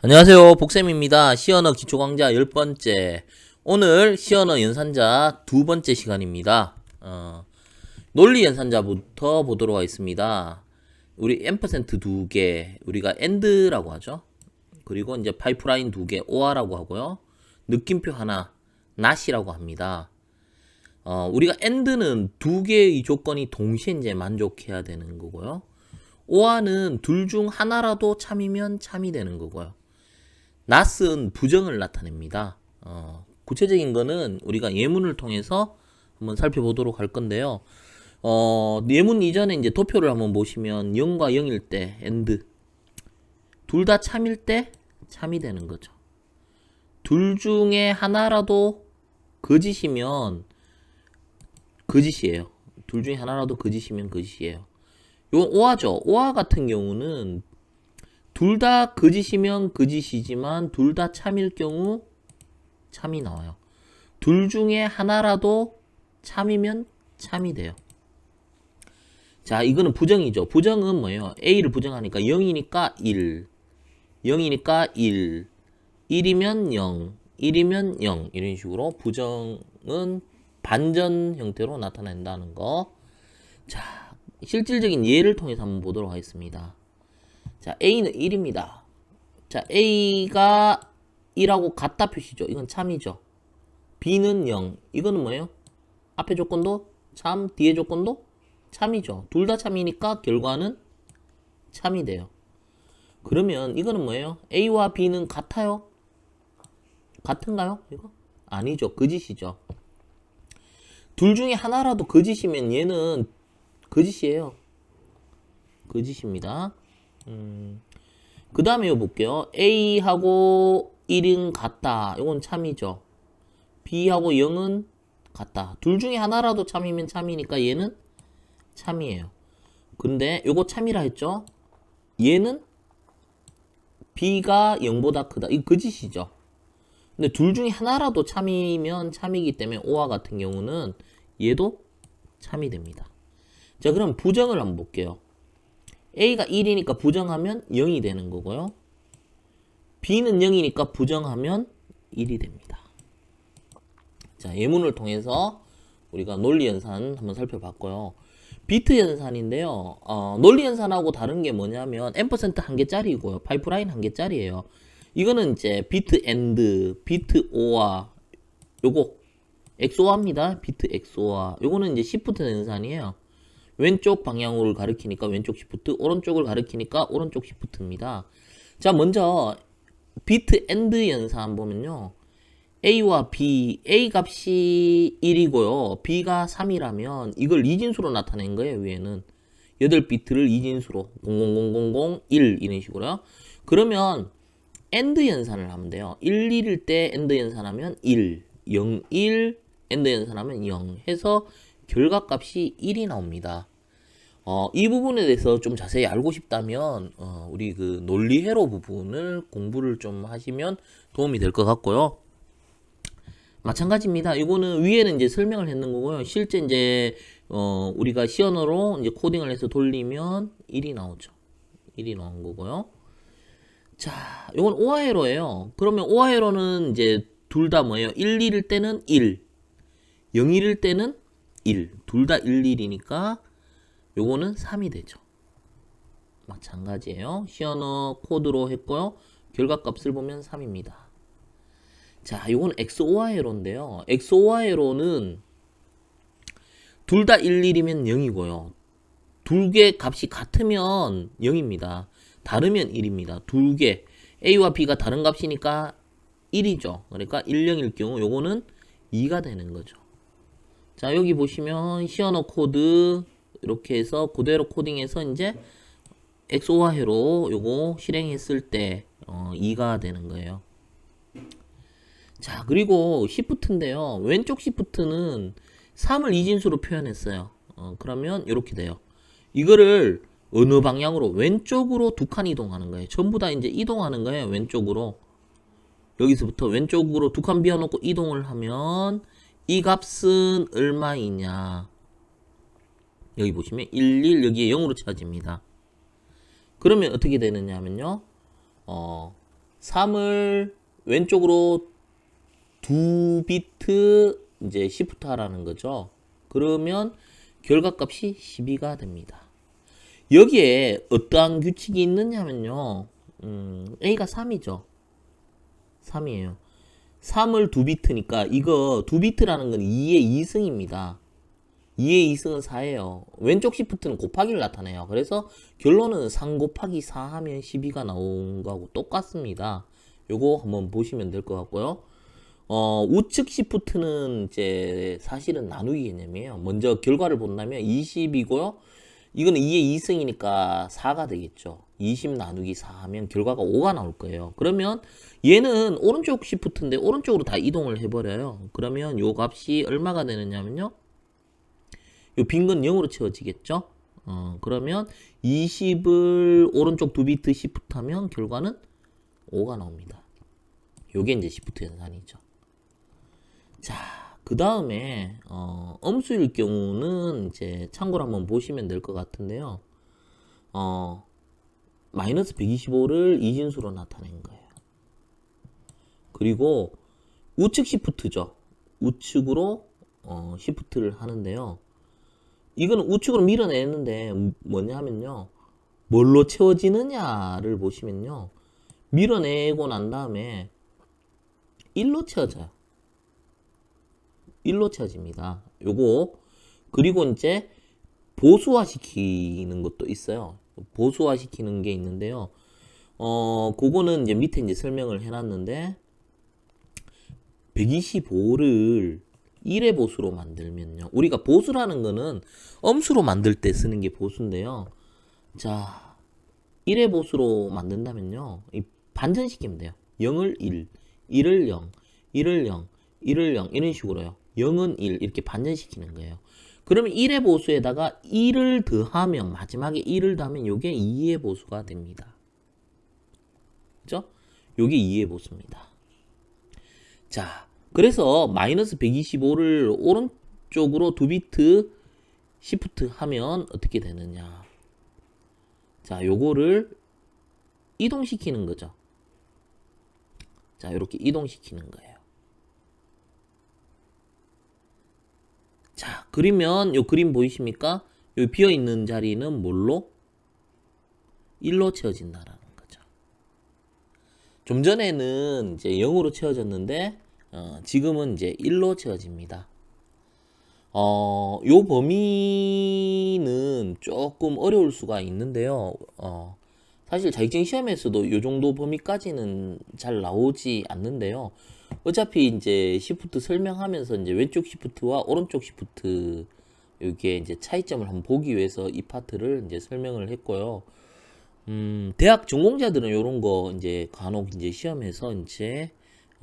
안녕하세요. 복쌤입니다. 시언어 기초 강좌 10번째. 오늘 시언어 연산자 두 번째 시간입니다. 어, 논리 연산자부터 보도록 하겠습니다. 우리 앰퍼센트 두 개, 우리가 엔드라고 하죠. 그리고 이제 파이프라인 두 개, 오아라고 하고요. 느낌표 하나, 낫이라고 합니다. 어, 우리가 엔드는 두 개의 조건이 동시에 이제 만족해야 되는 거고요. 오아는 둘 중 하나라도 참이면 참이 되는 거고요. 낫은 부정을 나타냅니다. 어, 구체적인 거는 우리가 예문을 통해서 한번 살펴보도록 할 건데요. 어, 예문 이전에 이제 도표를 한번 보시면 0과 0일 때 엔드 둘다 참일 때 참이 되는 거죠. 둘 중에 하나라도 거짓이면 거짓이에요. 둘 중에 하나라도 거짓이면 거짓이에요. 요 오아죠. 오아 같은 경우는 둘 다 거짓이면 거짓이지만 둘 다 참일 경우 참이 나와요. 둘 중에 하나라도 참이면 참이 돼요. 자, 이거는 부정이죠. 부정은 뭐예요? A를 부정하니까 0이니까 1. 0이니까 1. 1이면 0. 1이면 0. 이런 식으로 부정은 반전 형태로 나타낸다는 거. 자, 실질적인 예를 통해서 한번 보도록 하겠습니다. 자, A는 1입니다. 자, A가 1하고 같다 표시죠. 이건 참이죠. B는 0. 이거는 뭐예요? 앞에 조건도 참, 뒤에 조건도 참이죠. 둘 다 참이니까 결과는 참이 돼요. 그러면 이거는 뭐예요? A와 B는 같아요? 같은가요? 이거? 아니죠. 거짓이죠. 둘 중에 하나라도 거짓이면 얘는 거짓이에요. 거짓입니다. 음, 그 다음에 볼게요. A하고 1은 같다. 이건 참이죠. B하고 0은 같다. 둘 중에 하나라도 참이면 참이니까 얘는 참이에요. 근데 요거 참이라 했죠? 얘는 B가 0보다 크다. 이거 거짓이죠. 근데 둘 중에 하나라도 참이면 참이기 때문에 O와 같은 경우는 얘도 참이 됩니다. 자, 그럼 부정을 한번 볼게요. A가 1이니까 부정하면 0이 되는 거고요. B는 0이니까 부정하면 1이 됩니다. 자, 예문을 통해서 우리가 논리 연산 한번 살펴봤고요. 비트 연산인데요. 어, 논리 연산하고 다른 게 뭐냐면 앰퍼센트 한 개짜리고요. 파이프라인 한 개짜리예요. 이거는 이제 비트 엔드, 비트 오아 요거 엑소아입니다. 비트 엑소아. 요거는 이제 시프트 연산이에요. 왼쪽 방향으로 가리키니까 왼쪽 시프트, 오른쪽을 가리키니까 오른쪽 시프트입니다. 자, 먼저 비트 엔드 연산 보면요. A와 B, A 값이 1이고요. B가 3이라면 이걸 이진수로 나타낸 거예요, 위에는. 8비트를 이진수로 00000 1 이런 식으로요. 그러면 엔드 연산을 하면 돼요. 1, 1일 때 엔드 연산하면 1, 0, 1, 엔드 연산하면 0 해서 결과값이 1이 나옵니다. 어, 이 부분에 대해서 좀 자세히 알고 싶다면 어, 우리 그 논리회로 부분을 공부를 좀 하시면 도움이 될 것 같고요. 마찬가지입니다. 이거는 위에는 이제 설명을 했는 거고요. 실제 이제 어, 우리가 시언어로 이제 코딩을 해서 돌리면 1이 나오죠. 1이 나온 거고요. 자, 이건 오하에로예요. 그러면 오하에로는 이제 둘 다 뭐예요? 1, 1일 때는 1, 0, 1일 때는 1. 둘 다 1, 1이니까 요거는 3이 되죠. 마찬가지예요. 시언어 코드로 했고요. 결과값을 보면 3입니다. 자, 요건 XOR인데요. XOR은 둘다 1, 1이면 0이고요. 둘 개 값이 같으면 0입니다. 다르면 1입니다. 둘 개. A와 B가 다른 값이니까 1이죠. 그러니까 1, 0일 경우 요거는 2가 되는 거죠. 자, 여기 보시면 시언어 코드 이렇게 해서 그대로 코딩해서 이제 엑소화해로 요거 실행했을 때 어, 2가 되는 거예요. 자, 그리고 시프트인데요. 왼쪽 시프트는 3을 이진수로 표현했어요. 어, 그러면 이렇게 돼요. 이거를 어느 방향으로 왼쪽으로 두 칸 이동하는 거예요. 전부 다 이제 이동하는 거예요. 왼쪽으로. 여기서부터 왼쪽으로 두 칸 비워놓고 이동을 하면 이 값은 얼마이냐. 여기 보시면 1, 1 여기에 0으로 찾집니다. 그러면 어떻게 되느냐 하면요. 어, 3을 왼쪽으로 두 비트 이제 시프트 하라는 거죠. 그러면 결과값이 12가 됩니다. 여기에 어떠한 규칙이 있느냐면요. 음, A가 3이죠. 3이에요. 3을 두 비트니까 이거 두 비트라는 건 2의 2승입니다. 2의 2승은 4예요. 왼쪽 시프트는 곱하기를 나타내요. 그래서 결론은 3 곱하기 4 하면 12가 나온 거하고 똑같습니다. 요거 한번 보시면 될 것 같고요. 어, 우측 시프트는 이제 사실은 나누기 개념이에요. 먼저 결과를 본다면 20이고요. 이거는 2의 2승이니까 4가 되겠죠. 20 나누기 4 하면 결과가 5가 나올 거예요. 그러면 얘는 오른쪽 시프트인데 오른쪽으로 다 이동을 해버려요. 그러면 요 값이 얼마가 되느냐면요. 요 빈 건 0으로 채워지겠죠. 어, 그러면 20을 오른쪽 두 비트 시프트 하면 결과는 5가 나옵니다. 요게 이제 시프트 연산이죠. 자, 그 다음에 어, 음수일 경우는 이제 참고로 한번 보시면 될 것 같은데요. 어, 마이너스 125를 이진수로 나타낸 거예요. 그리고 우측 시프트죠. 우측으로 어, 시프트를 하는데요. 이거는 우측으로 밀어내는데 뭐냐면요. 뭘로 채워지느냐를 보시면요. 밀어내고 난 다음에 1로 채워져요. 1로 채워집니다. 요거 그리고 이제 보수화 시키는 것도 있어요. 보수화 시키는 게 있는데요. 어, 그거는 이제 밑에 이제 설명을 해놨는데 125를 1의 보수로 만들면요. 우리가 보수라는 거는 엄수로 만들 때 쓰는 게 보수인데요. 자, 1의 보수로 만든다면요. 이 반전시키면 돼요. 0을 1, 1을 0, 1을 0, 1을 0 이런 식으로요. 0은 1 이렇게 반전시키는 거예요. 그러면 1의 보수에다가 1을 더하면 마지막에 1을 더하면 요게 2의 보수가 됩니다. 그죠? 요게 2의 보수입니다. 자, 그래서 마이너스 125를 오른쪽으로 두 비트 시프트 하면 어떻게 되느냐. 자, 요거를 이동시키는 거죠. 자, 이렇게 이동시키는 거예요. 자, 그리면 요 그림 보이십니까? 요 비어 있는 자리는 뭘로? 1로 채워진다라는 거죠. 좀 전에는 이제 0으로 채워졌는데 어, 지금은 이제 1로 채워집니다. 어, 요 범위는 조금 어려울 수가 있는데요. 어, 사실 자격증 시험에서도 요 정도 범위까지는 잘 나오지 않는데요. 어차피 이제 시프트 설명하면서 이제 왼쪽 시프트와 오른쪽 시프트 이게 이제 차이점을 한번 보기 위해서 이 파트를 이제 설명을 했고요. 음, 대학 전공자들은 이런 거 이제 간혹 이제 시험에서 이제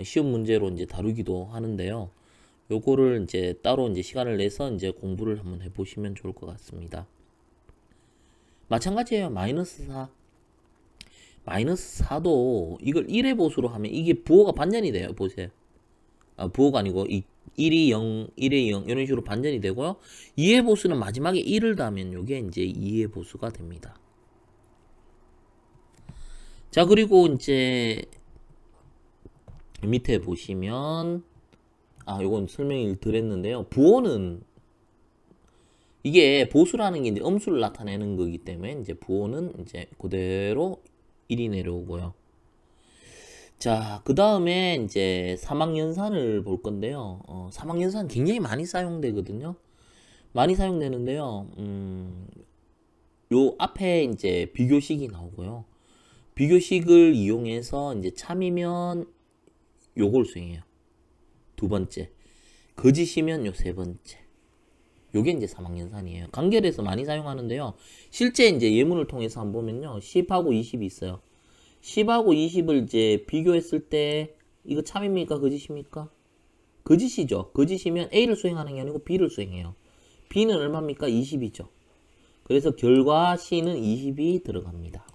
시험 문제로 이제 다루기도 하는데요. 요거를 이제 따로 이제 시간을 내서 이제 공부를 한번 해보시면 좋을 것 같습니다. 마찬가지예요. 마이너스 4. 마이너스 4도 이걸 1의 보수로 하면 이게 부호가 반전이 돼요. 보세요. 아, 부호가 아니고 이 1이 0, 1의 0 이런 식으로 반전이 되고요. 2의 보수는 마지막에 1을 더하면 이게 이제 2의 보수가 됩니다. 자, 그리고 이제 밑에 보시면 아, 요건 설명을 드렸는데요. 부호는 이게 보수라는 게 이제 음수를 나타내는 거기 때문에 이제 부호는 이제 그대로 1이 내려오고요. 자, 그 다음에 이제 사막연산을 볼 건데요. 어, 사막연산 굉장히 많이 사용되거든요. 많이 사용되는데요. 음, 요 앞에 이제 비교식이 나오고요. 비교식을 이용해서 이제 참이면 요걸 수행해요. 두 번째. 거짓이면 요 세 번째. 요게 이제 사망연산이에요. 간결에서 많이 사용하는데요. 실제 이제 예문을 통해서 한번 보면요. 10하고 20이 있어요. 10하고 20을 이제 비교했을 때 이거 참입니까? 거짓입니까? 거짓이죠. 거짓이면 A를 수행하는 게 아니고 B를 수행해요. B는 얼마입니까? 20이죠. 그래서 결과 C는 20이 들어갑니다.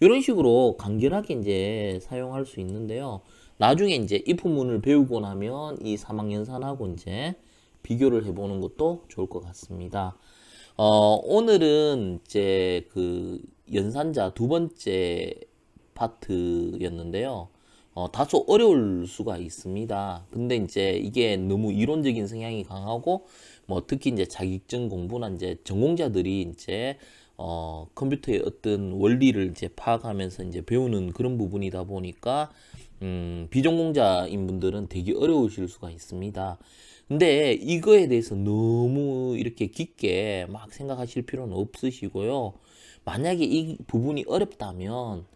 이런 식으로 간결하게 이제 사용할 수 있는데요. 나중에 이제 if문을 배우고 나면 이 사망연산하고 이제 비교를 해보는 것도 좋을 것 같습니다. 어, 오늘은 이제 그 연산자 두 번째 파트였는데요. 어, 다소 어려울 수가 있습니다. 근데 이제 이게 너무 이론적인 성향이 강하고 뭐 특히 이제 자격증 공부나 이제 전공자들이 이제 어, 컴퓨터의 어떤 원리를 이제 파악하면서 이제 배우는 그런 부분이다 보니까 음, 비전공자인 분들은 되게 어려우실 수가 있습니다. 근데 이거에 대해서 너무 이렇게 깊게 막 생각하실 필요는 없으시고요. 만약에 이 부분이 어렵다면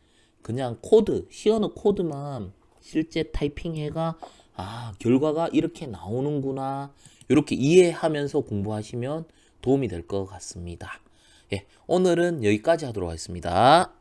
그냥 코드, 시어너 코드만 실제 타이핑해가 아, 결과가 이렇게 나오는구나. 이렇게 이해하면서 공부하시면 도움이 될 것 같습니다. 예, 오늘은 여기까지 하도록 하겠습니다.